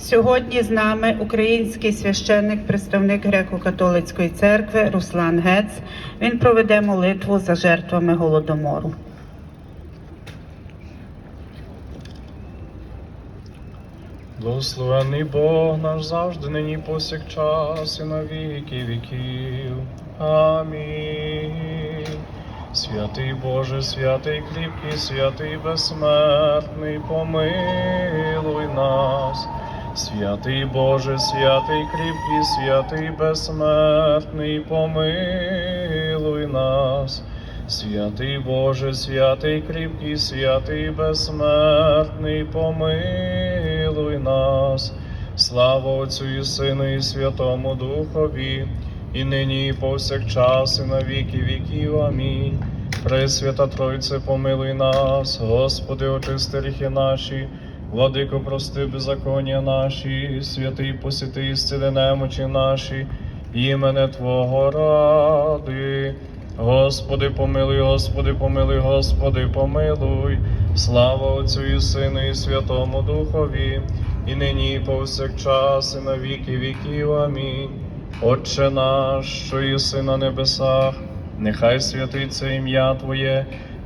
Сьогодні з нами український священник, представник греко-католицької церкви Руслан Гец. Він проведе молитву за жертвами голодомору. Благословений Бог наш завжди нині повсякчас і на віки віків. Амінь. Святий Боже, святий кріпкий, святий безсмертний, помилуй нас. Святий Боже, святий кріпкий, святий безсмертний, помилуй нас. Святий Боже, святий кріпкий, святий безсмертний, помилуй нас. Слава Отцю і Сину, і Святому Духові, і нині, і повсякчас, і на віки віків. Амінь. Пресвята Тройце, помилуй нас, Господи, очисти гріхи наші, Владико, прости беззаконня наші, святий посіти, зціли немочі наші, імене Твого ради. Господи, помилуй, Господи, помилуй, Господи, помилуй. Слава Отцю і Сину, і Святому Духові, і нині, і повсякчас, і на віки віків. Амінь. Отче наш, що єси на небесах, нехай святиться ім'я Твоє,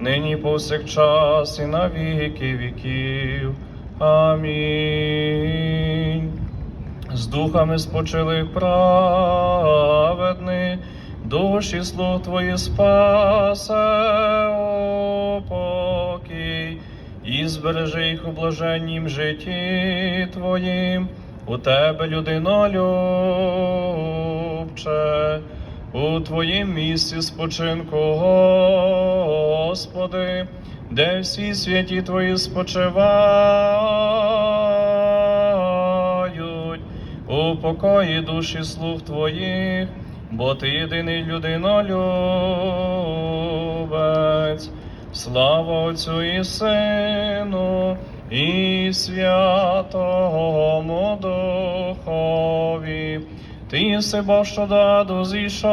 нині повсякчас, і на віки віків. Амінь. З духами спочили праведни, душі слуг твої спасе, о і збережи їх у блаженнім житті Твоїм, у тебе людинолюбче, у Твоїм місці спочинку, Господи, де всі святі Твої спочивають у покої душі слуг твоїх, бо ти єдиний людинолюбець. Слава Отцю і Сину, і Святому Духові. Ти єси Бог, що даду зійшов,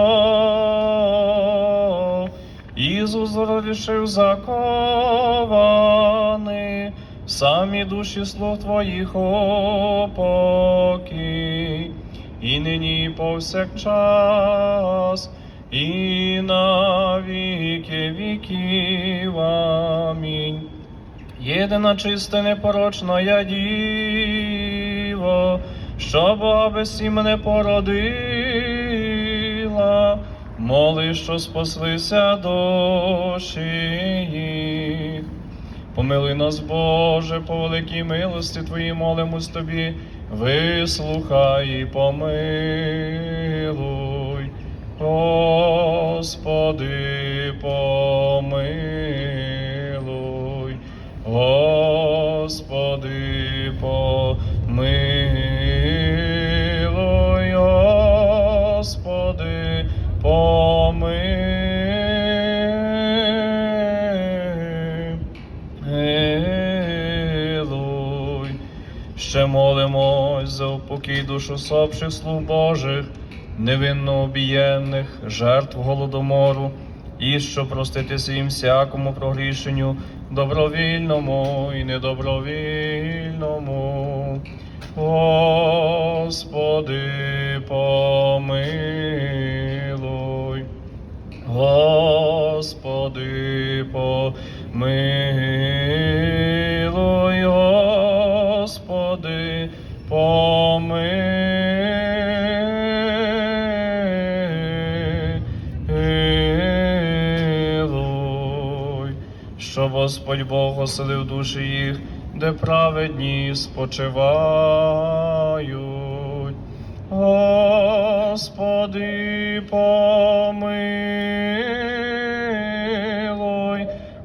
Ісус розрішив закований, самі душі слуг твоїх опокій, і нині повсякчас, і на віки віків. Єдина чиста непорочна я діво, що Бога без мене породила, моли, що спаслися душі їх. Помилуй нас, Боже, по великій милості Твоїй молимось Тобі, вислухай і помилуй. Господи, помилуй. Господи, помилуй, молимось за упокій душ усопших слуг Божих, невинно обієнних, жертв голодомору, і що проститися їм всякому прогрішенню, добровільному і недобровільному. Господи, помилуй. Господи, помилуй, помилуй, щоб Господь Бог оселив душі їх, де праведні спочивають. Господи, помилуй,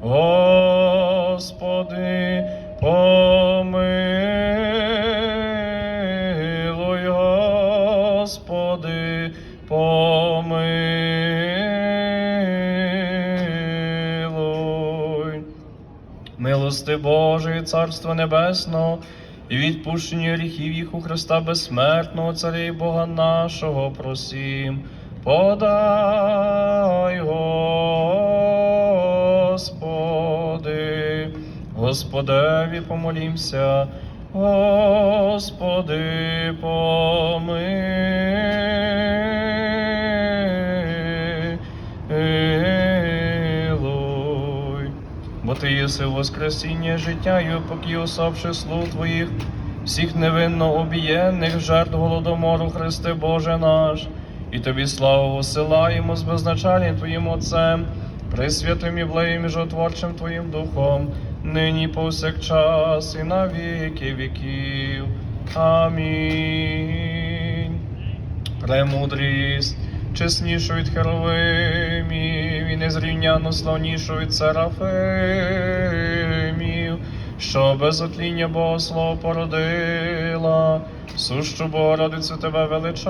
Господи, помилуй, Милости Божої, Царство Небесного, і відпущення гріхів їх у Христа безсмертного, Царя і Бога нашого, просім. Подай, Господи, Господеві помолімся, Господи, помилуй. Ти єси воскресіння життя і опокій усопши слуг твоїх, всіх невинно обієнних жертв голодомору, Христе Боже наш, і тобі славу посилаємо з безначальним Твоїм Отцем, присвятим і влеєм і жотворчим Твоїм Духом, нині повсякчас і на віки віків. Амінь. Премудрість, чеснішу від херовимів і незрівняно славнішу від серафимів, що без отління Богослова породила, сущу Богородицю тебе величаємо.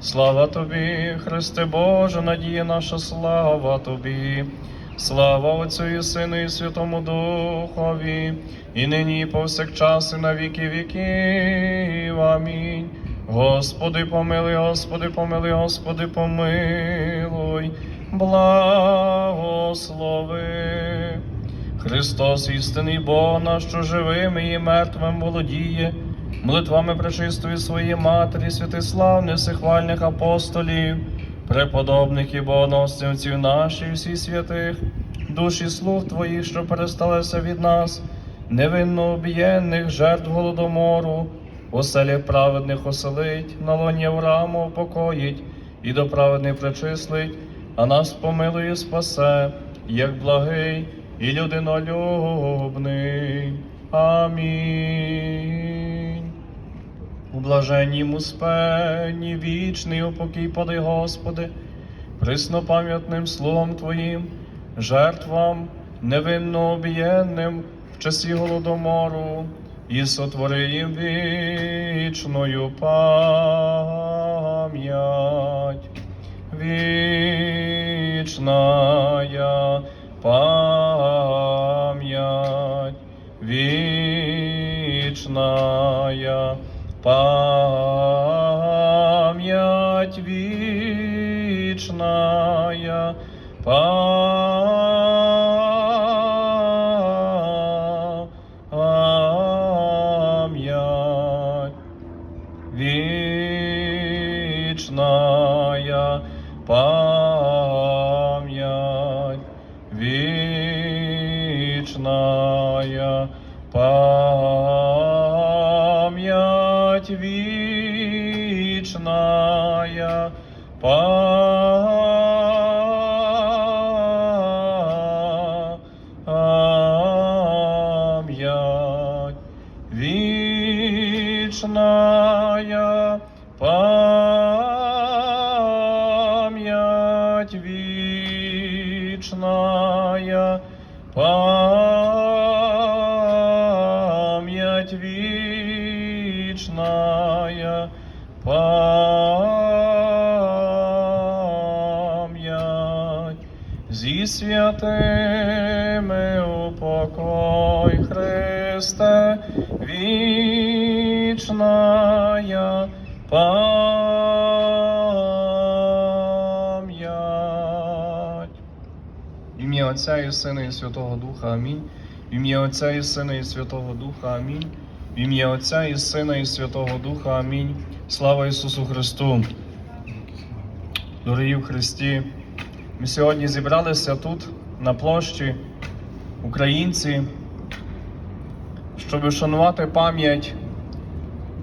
Слава тобі, Христе Боже, надія наша, слава тобі. Слава Отцю і Сину і Святому Духові, і нині, і повсякчас, і на віки віків. Амінь. Господи, помилуй, Господи, помилуй, Господи, помилуй, благослови. Христос, істинний Бог наш, що живими і мертвим володіє, молитвами пречистої своєї Матері, святиславних, всехвальних апостолів, преподобних і богоносців наших, всіх святих, душі слуг Твоїх, що пересталися від нас, невинно об'єнних жертв голодомору, оселях праведних оселить, на лоні Авраама упокоїть, і до праведних причислить, а нас помилує, спасе, як благий і людинолюбний. Амінь. У блаженнім успенні вічний упокій подай, Господи, приснопам'ятним словом Твоїм, жертвам невинно об'єдним в часі голодомору, і сотвори їм вічною пам'ять. Вічная пам'ять, вічная пам'ять, вічная пам'ять. Вечная память, вечная. Память, вечная. Память, вечная. Память, вечная пам'ять. Зі святими упокой Христе, вічная пам'ять. Ім'я Отця і Сина і Святого Духа Амінь. В ім'я Отця і Сина і Святого Духа Амінь. В ім'я Отця і Сина і Святого Духа Амінь. Слава Ісусу Христу. Дорогі в Христі, ми сьогодні зібралися тут, на площі, українці, щоб вшанувати пам'ять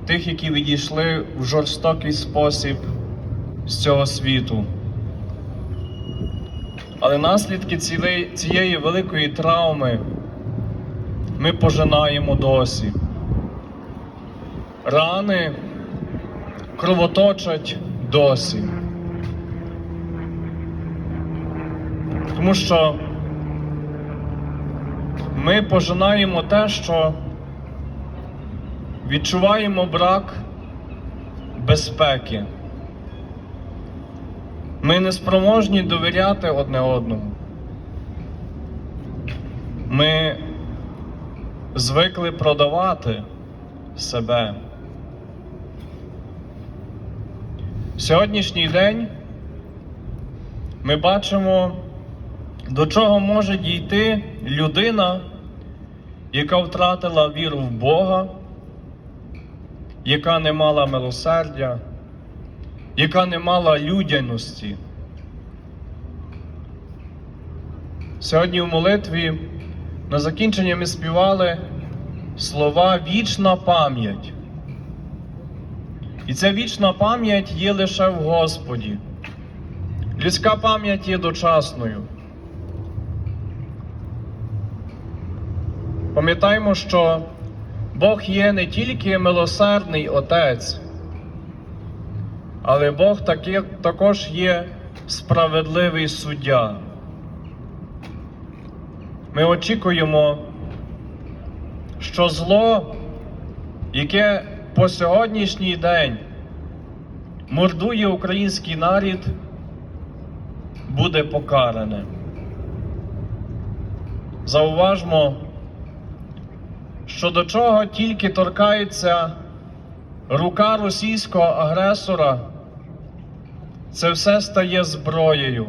тих, які відійшли в жорстокий спосіб з цього світу. Але наслідки цієї, великої травми ми пожинаємо досі. Рани кровоточать досі. Тому що ми пожинаємо те, що відчуваємо брак безпеки. Ми не спроможні довіряти одне одному. Ми звикли продавати себе. Сьогоднішній день ми бачимо, до чого може дійти людина, яка втратила віру в Бога, яка не мала милосердя, яка не мала людяності. Сьогодні в молитві на закінчення ми співали слова вічна пам'ять. І ця вічна пам'ять є лише в Господі. Людська пам'ять є дочасною. Пам'ятаємо, що Бог є не тільки милосердний Отець, але Бог таки, також є справедливий суддя. Ми очікуємо, що зло, яке по сьогоднішній день мордує український нарід, буде покаране. Зауважмо, що до чого тільки торкається рука російського агресора, це все стає зброєю,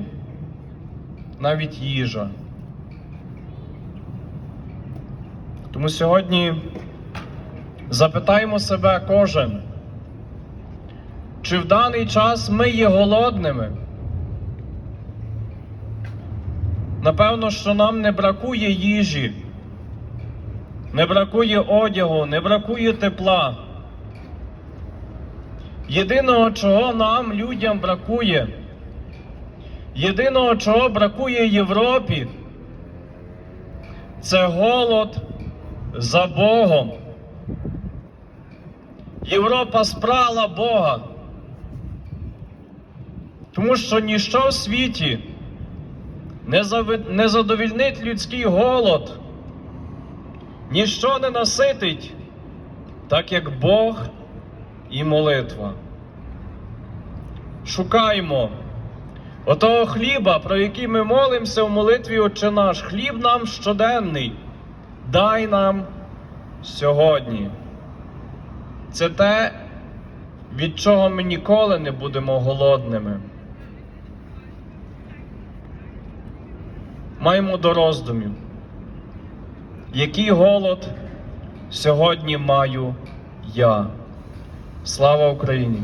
навіть їжа. Тому сьогодні запитаємо себе кожен, чи в даний час ми є голодними? Напевно, що нам не бракує їжі, не бракує одягу, не бракує тепла. Єдиного, чого нам, людям, бракує, єдиного, чого бракує Європі, це голод за Богом. Європа спрала Бога, тому що ніщо в світі не задовільнить людський голод, ніщо не наситить, так як Бог і молитва. Шукаймо отого хліба, про який ми молимося в молитві Отче наш, хліб нам щоденний, дай нам сьогодні. Це те, від чого ми ніколи не будемо голодними. Маємо до роздумів, який голод сьогодні маю я. Слава Україні!